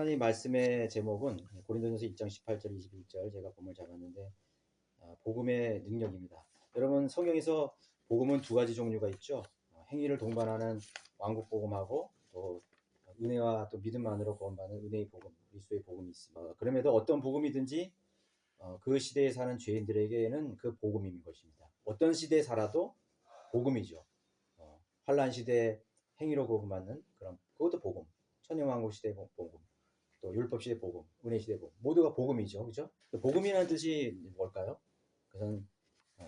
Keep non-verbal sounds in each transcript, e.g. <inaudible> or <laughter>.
하나님 말씀의 제목은 고린도전서 1장 18절 21절 제가 본을 잡았는데 아, 복음의 능력입니다. 여러분 성경에서 복음은 두 가지 종류가 있죠. 어, 행위를 동반하는 왕국 복음하고 또 은혜와 또 믿음만으로 구원받는 은혜의 복음, 그리스도의 복음이 있습니다. 어, 그럼에도 어떤 복음이든지 어, 그 시대에 사는 죄인들에게는 그 복음인 것입니다. 어떤 시대에 살아도 복음이죠. 어, 환란 시대 행위로 구원받는 그런 그것도 복음. 천년왕국 시대 복음, 또 율법 시대 복음, 은혜 시대 복음 모두가 복음이죠, 그죠? 복음이라는 뜻이 뭘까요? 그것은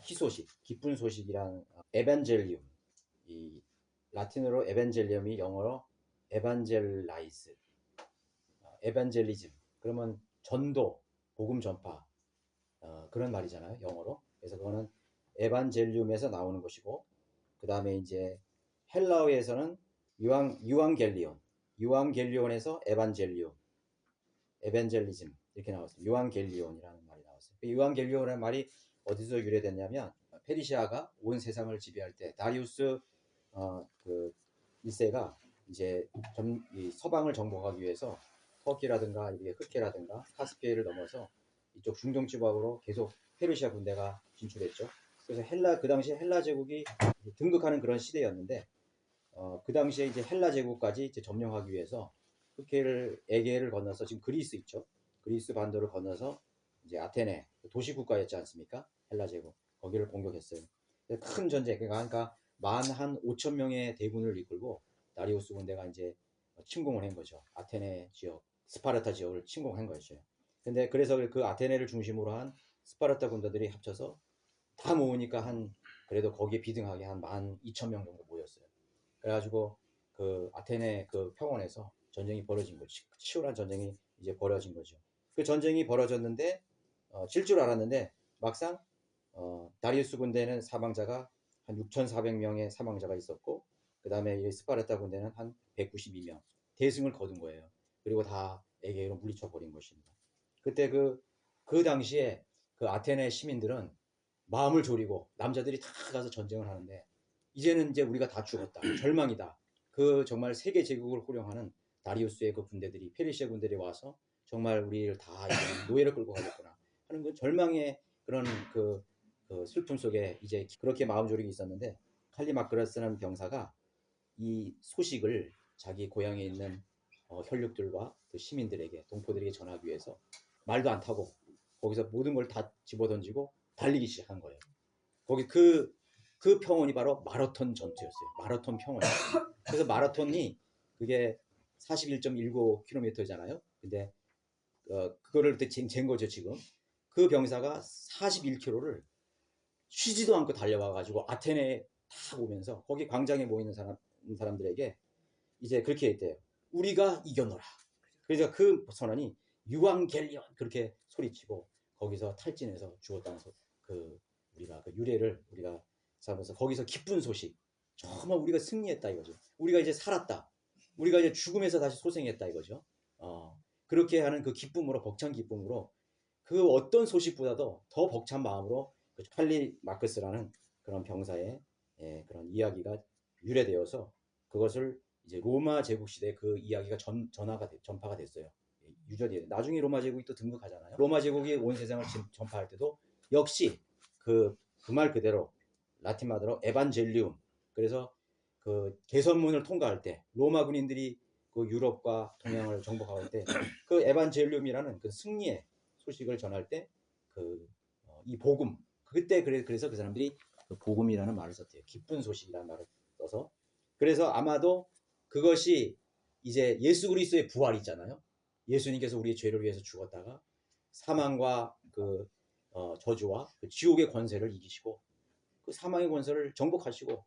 희소식, 기쁜 소식이란 에반젤리움, 이 라틴어로 에반젤리움이 영어로 에반젤라이스, 에반젤리즘. 그러면 전도, 복음 전파 어, 그런 말이잖아요, 영어로. 그래서 그거는 에반젤리움에서 나오는 것이고, 그 다음에 이제 헬라어에서는 유앙 유앙겔리온, 유앙겔리온에서 에반젤리온, 에반젤리즘 이렇게 나왔어요. 유앙겔리온이라는 말이 나왔어요. 그 유앙겔리온이라는 말이 어디서 유래됐냐면 페르시아가 온 세상을 지배할 때 다리우스 어, 그 1세가 이제 점, 서방을 정복하기 위해서 터키라든가 이게 흑해라든가 카스피해를 넘어서 이쪽 중동 지방으로 계속 페르시아 군대가 진출했죠. 그래서 헬라 그 당시에 헬라 제국이 등극하는 그런 시대였는데 어, 그 당시에 이제 헬라 제국까지 이제 점령하기 위해서 흑해를 에게를 건너서 지금 그리스 있죠. 그리스 반도를 건너서 이제 아테네 도시 국가였지 않습니까? 헬라 제국 거기를 공격했어요. 큰 전쟁 그러니까 만한 5천 명의 대군을 이끌고 다리우스 군대가 이제 침공을 한 거죠. 아테네 지역, 스파르타 지역을 침공한 거죠. 근데 그래서 그 아테네를 중심으로 한 스파르타 군대들이 합쳐서 다 모으니까 한 그래도 거기에 비등하게 한만 2천 명 정도 모였어요. 그래가지고 그 아테네 그 평원에서 전쟁이 벌어진 거죠. 치열한 전쟁이 이제 벌어진 거죠. 그 전쟁이 벌어졌는데 어, 질 줄 알았는데 막상 어, 다리우스 군대는 사망자가 한 6,400명의 사망자가 있었고 그 다음에 스파르타 군대는 한 192명 대승을 거둔 거예요. 그리고 다 에게로 물리쳐 버린 것입니다. 그때 그, 그 당시에 그 아테네 시민들은 마음을 졸이고 남자들이 다 가서 전쟁을 하는데 이제는 이제 우리가 다 죽었다. <clears throat> 절망이다. 그 정말 세계 제국을 호령하는 다리우스의 그 군대들이 페르시아 군대들이 와서 정말 우리를 다 노예를 끌고 가겠구나 하는 그 절망의 그런 그, 그 슬픔 속에 이제 그렇게 마음 졸이고 있었는데 칼리 마크라스라는 병사가 이 소식을 자기 고향에 있는 어, 혈육들과 그 시민들에게 동포들에게 전하기 위해서 말도 안 타고 거기서 모든 걸 다 집어던지고 달리기 시작한 거예요. 거기 그, 그 평원이 바로 마라톤 전투였어요. 마라톤 평원. 그래서 마라톤이 그게 41.19km잖아요. 근데 어, 그거를 그때 잰, 잰 거죠 지금. 그 병사가 41km를 쉬지도 않고 달려와 가지고 아테네에 다 오면서 거기 광장에 모이는 사람 사람들에게 이제 그렇게 했대요. 우리가 이겨노라. 그래서 그 선언이 유황겔리온 그렇게 소리치고 거기서 탈진해서 죽었다는 소, 그 우리가 그 유래를 우리가 삼아서 거기서 기쁜 소식 정말 우리가 승리했다 이거죠. 우리가 이제 살았다. 우리가 이제 죽음에서 다시 소생했다 이거죠. 어, 그렇게 하는 그 기쁨으로 벅찬 기쁨으로 그 어떤 소식보다도 더 벅찬 마음으로 그 찰리 마크스라는 그런 병사의 예, 그런 이야기가 유래되어서 그것을 이제 로마 제국 시대 그 이야기가 전, 전화가 돼, 전파가 됐어요. 예, 유전이 나중에 로마 제국이 또 등극하잖아요. 로마 제국이 온 세상을 전파할 때도 역시 그 그 말 그대로 라틴 말로 에반젤리움 그래서 그 개선문을 통과할 때 로마 군인들이 그 유럽과 동양을 정복할 때 그 에반젤리움이라는 그 승리의 소식을 전할 때그이 복음 그때 그래 그래서 그 사람들이 그 복음이라는 말을 썼대요. 기쁜 소식이라는 말을 써서 그래서 아마도 그것이 이제 예수 그리스도의 부활이 있잖아요. 예수님께서 우리의 죄를 위해서 죽었다가 사망과 그 어, 저주와 그 지옥의 권세를 이기시고 그 사망의 권세를 정복하시고 어,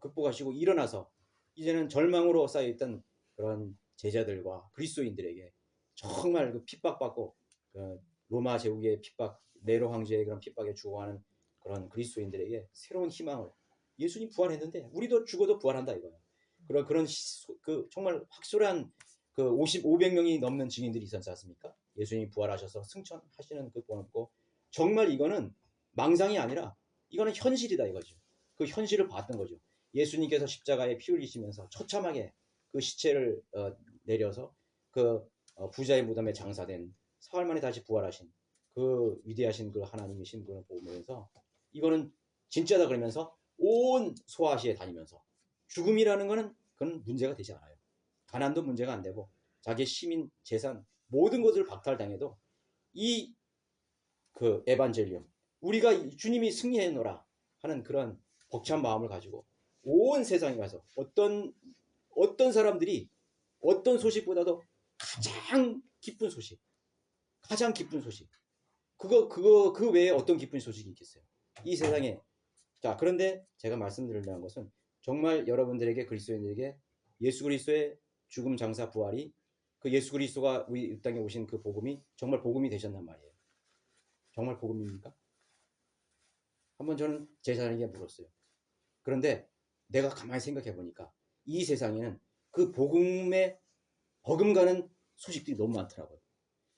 극복하시고 일어나서 이제는 절망으로 쌓여있던 그런 제자들과 그리스도인들에게 정말 그 핍박받고 그 로마 제국의 핍박 네로 황제의 그런 핍박에 죽어가는 그런 그리스도인들에게 새로운 희망을 예수님 부활했는데 우리도 죽어도 부활한다 이거예요. 그런 그런 그 정말 확실한 그 50, 500명이 넘는 증인들이 있었지 않습니까? 예수님이 부활하셔서 승천하시는 그 본업고 정말 이거는 망상이 아니라 이거는 현실이다 이거죠. 그 현실을 봤던 거죠. 예수님께서 십자가에 피 흘리시면서 처참하게 그 시체를 어, 내려서 그 어, 부자의 무덤에 장사된 사흘 만에 다시 부활하신 그 위대하신 그 하나님의 신분을 보면서 이거는 진짜다 그러면서 온 소아시에 다니면서 죽음이라는 거는 그건 문제가 되지 않아요. 가난도 문제가 안 되고 자기 시민 재산 모든 것을 박탈당해도 이 그 에반젤리움 우리가 이 주님이 승리해노라 하는 그런 벅찬 마음을 가지고 온 세상에 가서 어떤 어떤 사람들이 어떤 소식보다도 가장 기쁜 소식 가장 기쁜 소식 그거 그거 그 외에 어떤 기쁜 소식이 있겠어요 이 세상에 자 그런데 제가 말씀드리려는 것은 정말 여러분들에게 그리스도인들에게 예수 그리스도의 죽음 장사 부활이 그 예수 그리스도가 우리 이 땅에 오신 그 복음이 정말 복음이 되셨단 말이에요. 정말 복음입니까? 한번 저는 제 자신에게 물었어요. 그런데 내가 가만히 생각해 보니까 이 세상에는 그 복음에 버금가는 소식들이 너무 많더라고요.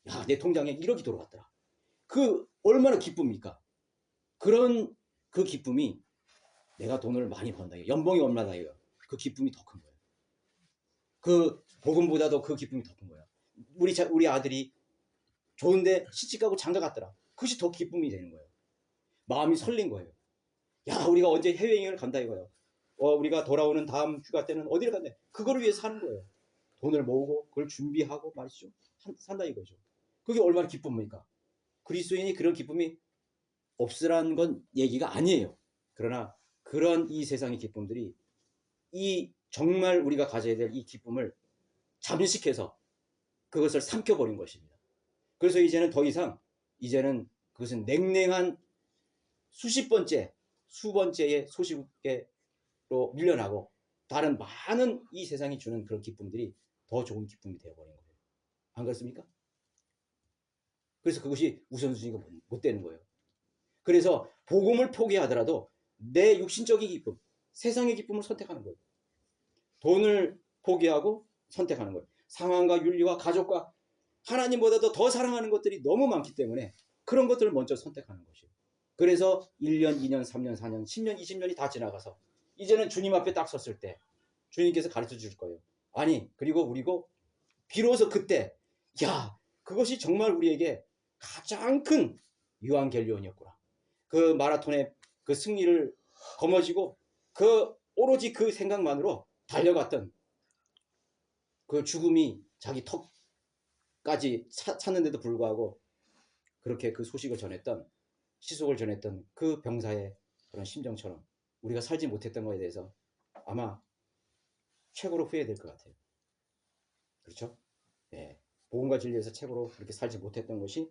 야, 내 통장에 1억이 들어갔더라. 그 얼마나 기쁩니까? 그런 그 기쁨이 내가 돈을 많이 번다. 연봉이 얼마다 이거. 그 기쁨이 더 큰 거예요. 그 복음보다도 그 기쁨이 더 큰 거야. 우리 자, 우리 아들이 좋은데 시집 가고 장가 갔더라. 그것이 더 기쁨이 되는 거예요. 마음이 설린 거예요. 야, 우리가 언제 해외여행을 간다 이거예요. 어, 우리가 돌아오는 다음 휴가 때는 어디를 간대? 그거를 위해서 사는 거예요. 돈을 모으고 그걸 준비하고 말이죠. 산- 산다 이거죠. 그게 얼마나 기쁨입니까? 그리스도인이 그런 기쁨이 없으라는 건 얘기가 아니에요. 그러나 그런 이 세상의 기쁨들이 이 정말 우리가 가져야 될 이 기쁨을 잠식해서 그것을 삼켜버린 것입니다. 그래서 이제는 더 이상 이제는 그것은 냉랭한 수십 번째, 수 번째의 소식으 로 밀려나고 다른 많은 이 세상이 주는 그런 기쁨들이 더 좋은 기쁨이 되어버린 거예요. 안 그렇습니까? 그래서 그것이 우선순위가 못- 못 되는 거예요. 그래서 복음을 포기하더라도 내 육신적인 기쁨, 세상의 기쁨을 선택하는 거예요. 돈을 포기하고 선택하는 거예요. 상황과 윤리와 가족과 하나님보다도 더 사랑하는 것들이 너무 많기 때문에 그런 것들을 먼저 선택하는 것이에요. 그래서 1년, 2년, 3년, 4년, 10년, 20년이 다 지나가서 이제는 주님 앞에 딱 섰을 때 주님께서 가르쳐 줄 거예요. 아니, 그리고 우리고 비로소 그때 야, 그것이 정말 우리에게 가장 큰 유한겔리온이었구나. 그 마라톤의 그 승리를 거머쥐고 그 오로지 그 생각만으로 달려갔던 그 죽음이 자기 턱까지 차, 찼는데도 불구하고 그렇게 그 소식을 전했던 시속을 전했던 그 병사의 그런 심정처럼 우리가 살지 못했던 것에 대해서 아마 최고로 후회될 것 같아요. 그렇죠? 예. 복음과 진리에서 최고로 그렇게 살지 못했던 것이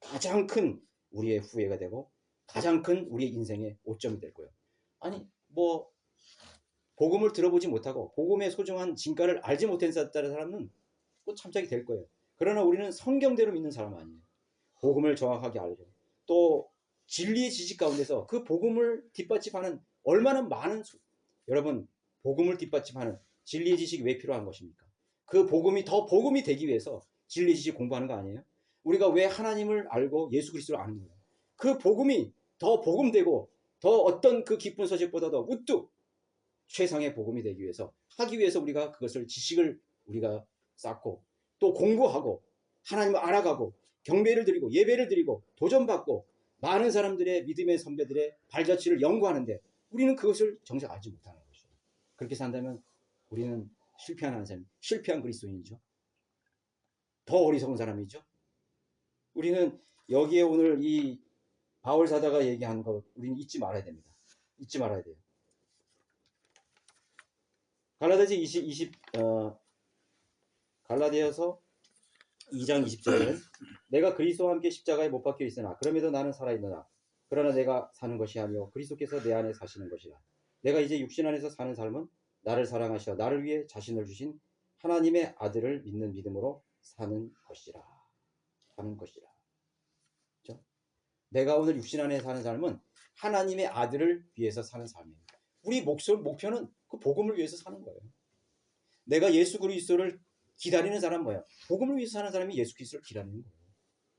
가장 큰 우리의 후회가 되고 가장 큰 우리의 인생의 오점이 될 거예요. 아니 뭐 복음을 들어보지 못하고 복음의 소중한 진가를 알지 못한 사람은 또 참작이 될 거예요. 그러나 우리는 성경대로 믿는 사람 아니에요. 복음을 정확하게 알고 또 진리의 지식 가운데서 그 복음을 뒷받침하는 얼마나 많은 수... 여러분 복음을 뒷받침하는 진리의 지식이 왜 필요한 것입니까? 그 복음이 더 복음이 되기 위해서 진리의 지식 공부하는 거 아니에요? 우리가 왜 하나님을 알고 예수 그리스도를 아는 거예요? 그 복음이 더 복음되고 더 어떤 그 기쁜 소식보다도 우뚝 최상의 복음이 되기 위해서 하기 위해서 우리가 그것을 지식을 우리가 쌓고 또 공부하고 하나님을 알아가고 경배를 드리고 예배를 드리고 도전받고 많은 사람들의 믿음의 선배들의 발자취를 연구하는데 우리는 그것을 정작 알지 못하는 것이죠. 그렇게 산다면 우리는 실패하는 사람, 실패한 그리스도인이죠. 더 어리석은 사람이죠. 우리는 여기에 오늘 이 바울 사다가 얘기한 거 우리는 잊지 말아야 됩니다. 잊지 말아야 돼요. 갈라디아서 20, 20 어, 갈라디아서 2장 20절에는 내가 그리스도와 함께 십자가에 못 박혀 있으나 그럼에도 나는 살아있노라. 그러나 내가 사는 것이 아니요 그리스도께서 내 안에 사시는 것이라. 내가 이제 육신 안에서 사는 삶은 나를 사랑하시어 나를 위해 자신을 주신 하나님의 아들을 믿는 믿음으로 사는 것이라. 사는 것이라. 그렇죠? 내가 오늘 육신 안에 사는 삶은 하나님의 아들을 위해서 사는 삶입니다. 우리 목표, 목표는 그 복음을 위해서 사는 거예요. 내가 예수 그리스도를 기다리는 사람 뭐야? 복음을 위해서 사는 사람이 예수 그리스도를 기다리는 거예요.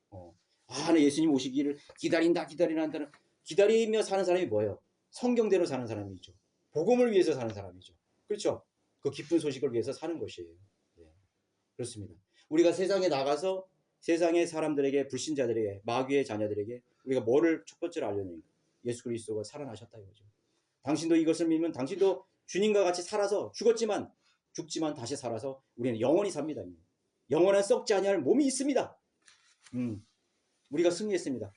어. 아, 나 예수님 오시기를 기다린다, 기다리는다는 기다리며 사는 사람이 뭐예요? 성경대로 사는 사람이죠. 복음을 위해서 사는 사람이죠. 그렇죠? 그 기쁜 소식을 위해서 사는 것이에요. 네. 그렇습니다. 우리가 세상에 나가서 세상의 사람들에게 불신자들에게 마귀의 자녀들에게 우리가 뭐를 첫 번째로 알려내니까 예수 그리스도가 살아나셨다 이거죠. 당신도 이것을 믿으면 당신도 주님과 같이 살아서 죽었지만 죽지만 다시 살아서 우리는 영원히 삽니다. 영원한 썩지 아니할 몸이 있습니다. 음, 우리가 승리했습니다.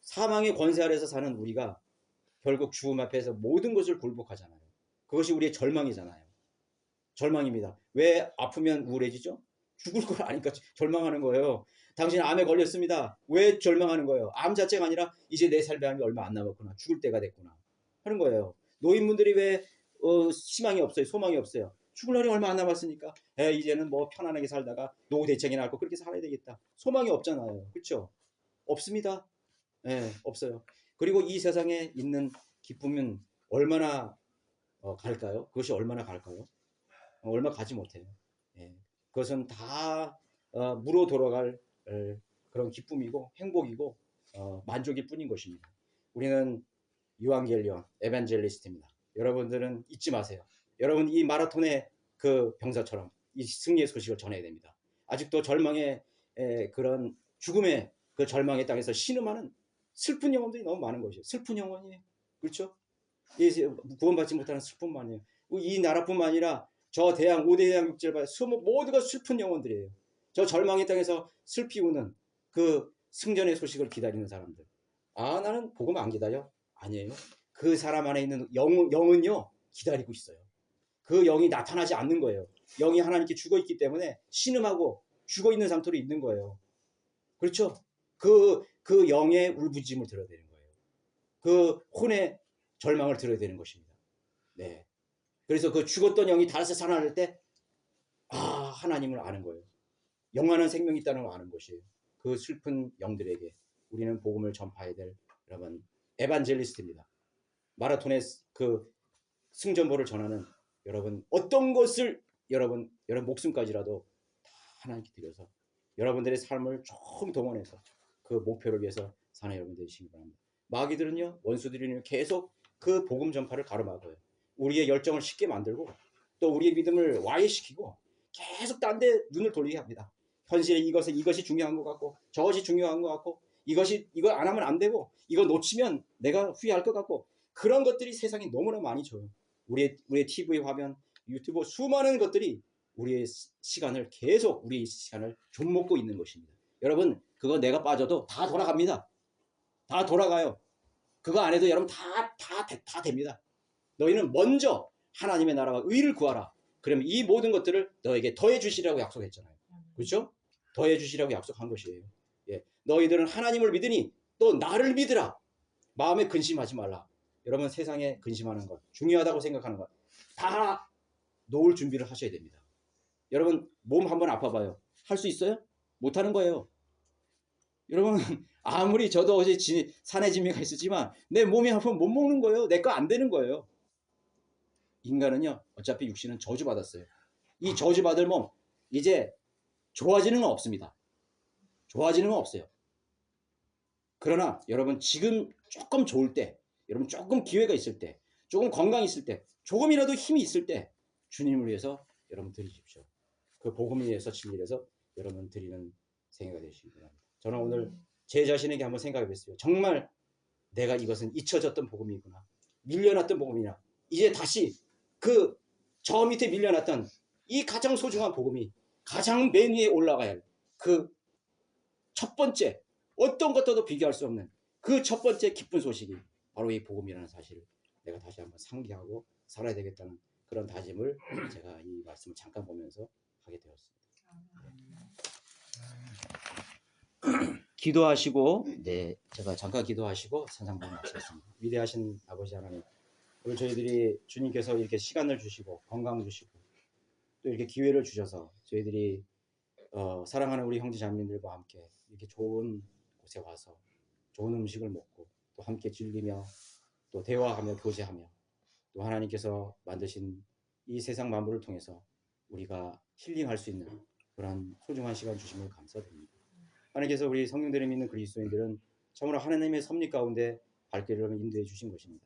사망의 권세 아래서 사는 우리가 결국 죽음 앞에서 모든 것을 굴복하잖아요. 그것이 우리의 절망이잖아요. 절망입니다. 왜 아프면 우울해지죠? 죽을 걸 아니까 절망하는 거예요. 당신 암에 걸렸습니다. 왜 절망하는 거예요? 암 자체가 아니라 이제 내 삶이 얼마 안 남았구나. 죽을 때가 됐구나. 하는 거예요. 노인분들이 왜 어, 희망이 없어요? 소망이 없어요? 죽을 날이 얼마 안 남았으니까 에, 이제는 뭐 편안하게 살다가 노후 대책이 나고 그렇게 살아야 되겠다. 소망이 없잖아요. 그렇죠? 없습니다. 예, 없어요. 그리고 이 세상에 있는 기쁨은 얼마나 어, 갈까요? 그것이 얼마나 갈까요? 어, 얼마 가지 못해요. 예, 그것은 다 어, 무로 돌아갈 에, 그런 기쁨이고 행복이고 어, 만족일 뿐인 것입니다. 우리는 유앙겔리온 에반젤리스트입니다. 여러분들은 잊지 마세요. 여러분 이 마라톤의 그 병사처럼 이 승리의 소식을 전해야 됩니다. 아직도 절망의 에, 그런 죽음의 그 절망의 땅에서 신음하는 슬픈 영혼들이 너무 많은 것이에요. 슬픈 영혼이에요. 그렇죠? 이 구원받지 못하는 슬픔만이에요. 이 나라뿐만 아니라 저 대양 5대 대양 육지를 수모 모두가 슬픈 영혼들이에요. 저 절망의 땅에서 슬피 우는 그 승전의 소식을 기다리는 사람들. 아 나는 복음 안 기다려? 아니에요. 그 사람 안에 있는 영, 영은요 기다리고 있어요. 그 영이 나타나지 않는 거예요. 영이 하나님께 죽어 있기 때문에 신음하고 죽어 있는 상태로 있는 거예요. 그렇죠? 그, 그 영의 울부짖음을 들어야 되는 거예요. 그 혼의 절망을 들어야 되는 것입니다. 네. 그래서 그 죽었던 영이 다시 살아날 때, 아, 하나님을 아는 거예요. 영원한 생명이 있다는 걸 아는 것이에요. 그 슬픈 영들에게 우리는 복음을 전파해야 될 여러분, 에반젤리스트입니다. 마라톤의 그 승전보를 전하는 여러분, 어떤 것을 여러분, 여러분 목숨까지라도 다 하나님께 드려서 여러분들의 삶을 조금 동원해서 그 목표를 위해서 사는 여러분 되시기 바랍니다. 마귀들은요, 원수들은요, 계속 그 복음 전파를 가로막아요. 우리의 열정을 쉽게 만들고 또 우리의 믿음을 와해시키고 계속 딴 데 눈을 돌리게 합니다. 현실에 이것이 이것이 중요한 것 같고 저것이 중요한 것 같고 이것이 이거 안 하면 안 되고 이거 놓치면 내가 후회할 것 같고 그런 것들이 세상에 너무나 많이 줘요. 우리의 우리의 TV 화면, 유튜브 수많은 것들이 우리의 시간을 계속 우리 시간을 좀먹고 있는 것입니다. 여러분 그거 내가 빠져도 다 돌아갑니다. 다 돌아가요. 그거 안 해도 여러분 다 다 다 됩니다. 너희는 먼저 하나님의 나라와 의를 구하라. 그러면 이 모든 것들을 너에게 더해 주시라고 약속했잖아요. 그렇죠? 더해 주시라고 약속한 것이에요. 예. 너희들은 하나님을 믿으니 또 나를 믿으라. 마음에 근심하지 말라. 여러분 세상에 근심하는 것, 중요하다고 생각하는 것, 다 놓을 준비를 하셔야 됩니다. 여러분 몸 한번 아파봐요. 할 수 있어요? 못하는 거예요. 여러분 <laughs> 아무리 저도 어제 지, 산에 지미가 있었지만 내 몸이 아프면 못 먹는 거예요. 내 거 안 되는 거예요. 인간은요 어차피 육신은 저주받았어요. 이 저주받을 몸 이제 좋아지는 건 없습니다. 좋아지는 건 없어요. 그러나 여러분 지금 조금 좋을 때 여러분 조금 기회가 있을 때 조금 건강 있을 때 조금이라도 힘이 있을 때 주님을 위해서 여러분 드리십시오. 그 복음을 위해서 진리해서 여러분 드리는 생애가 되시기 바랍니다. 저는 오늘 제 자신에게 한번 생각해 봤어요. 정말 내가 이것은 잊혀졌던 복음이구나. 밀려났던 복음이나 이제 다시 그 저 밑에 밀려났던 이 가장 소중한 복음이 가장 맨 위에 올라가야 할 그 첫 번째 어떤 것과도 비교할 수 없는 그 첫 번째 기쁜 소식이 바로 이 복음이라는 사실을 내가 다시 한번 상기하고 살아야 되겠다는 그런 다짐을 <clears throat> 제가 이 말씀을 잠깐 보면서 하게 되었습니다. <clears throat> 기도하시고 네 제가 잠깐 기도하시고 산상봉 마치겠습니다. 위대하신 아버지 하나님 오늘 저희들이 주님께서 이렇게 시간을 주시고 건강 주시고 또 이렇게 기회를 주셔서 저희들이 어, 사랑하는 우리 형제 자매들과 함께 이렇게 좋은 곳에 와서 좋은 음식을 먹고 또 함께 즐기며 또 대화하며 교제하며 또 하나님께서 만드신 이 세상 만물을 통해서 우리가 힐링할 수 있는 그런 소중한 시간 주심을 감사드립니다. 하나님께서 우리 성령들을 믿는 그리스도인들은 참으로 하나님의 섭리 가운데 발길을 인도해 주신 것입니다.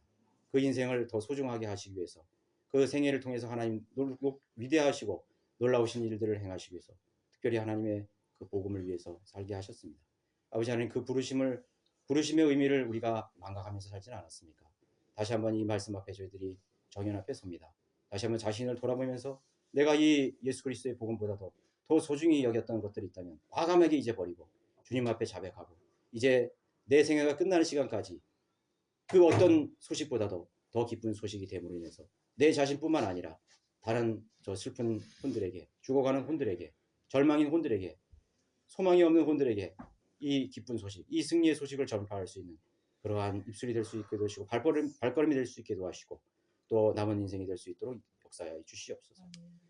그 인생을 더 소중하게 하시기 위해서 그 생애를 통해서 하나님 놀- 놀- 위대하시고 놀라우신 일들을 행하시기 위해서 특별히 하나님의 그 복음을 위해서 살게 하셨습니다. 아버지 하나님 그 부르심을 부르심의 의미를 우리가 망각하면서 살지는 않았습니까? 다시 한번 이 말씀 앞에 저희들이 정연 앞에 섭니다. 다시 한번 자신을 돌아보면서 내가 이 예수 그리스도의 복음보다도 더 소중히 여겼던 것들이 있다면 과감하게 이제 버리고 주님 앞에 자백하고 이제 내 생애가 끝나는 시간까지 그 어떤 소식보다도 더 기쁜 소식이 됨으로 인해서 내 자신뿐만 아니라 다른 저 슬픈 혼들에게 죽어가는 혼들에게 절망인 혼들에게 소망이 없는 혼들에게 이 기쁜 소식, 이 승리의 소식을 전파할 수 있는 그러한 입술이 될 수 있게 도시고 발걸음, 발걸음이 될 수 있게 도와주시고 또 남은 인생이 될 수 있도록 역사하여 주시옵소서.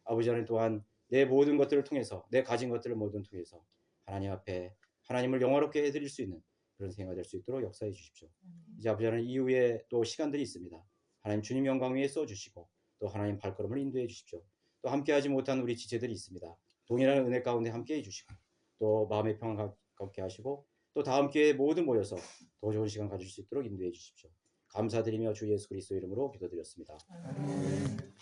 아버지 하나님 또한 내 모든 것들을 통해서 내 가진 것들을 모든 통해서 하나님 앞에 하나님을 영화롭게 해드릴 수 있는 그런 생활 될수 있도록 역사해 주십시오. 이제 아버지 하나님 이후에 또 시간들이 있습니다. 하나님 주님 영광 위에 써주시고 또 하나님 발걸음을 인도해 주십시오. 또 함께하지 못한 우리 지체들이 있습니다. 동일한 은혜 가운데 함께해 주시고 또 마음의 평안 갖게 하시고 또 다음 기회에 모두 모여서 더 좋은 시간 가질 수 있도록 인도해 주십시오. 감사드리며 주 예수 그리스도 이름으로 기도드렸습니다. 아멘.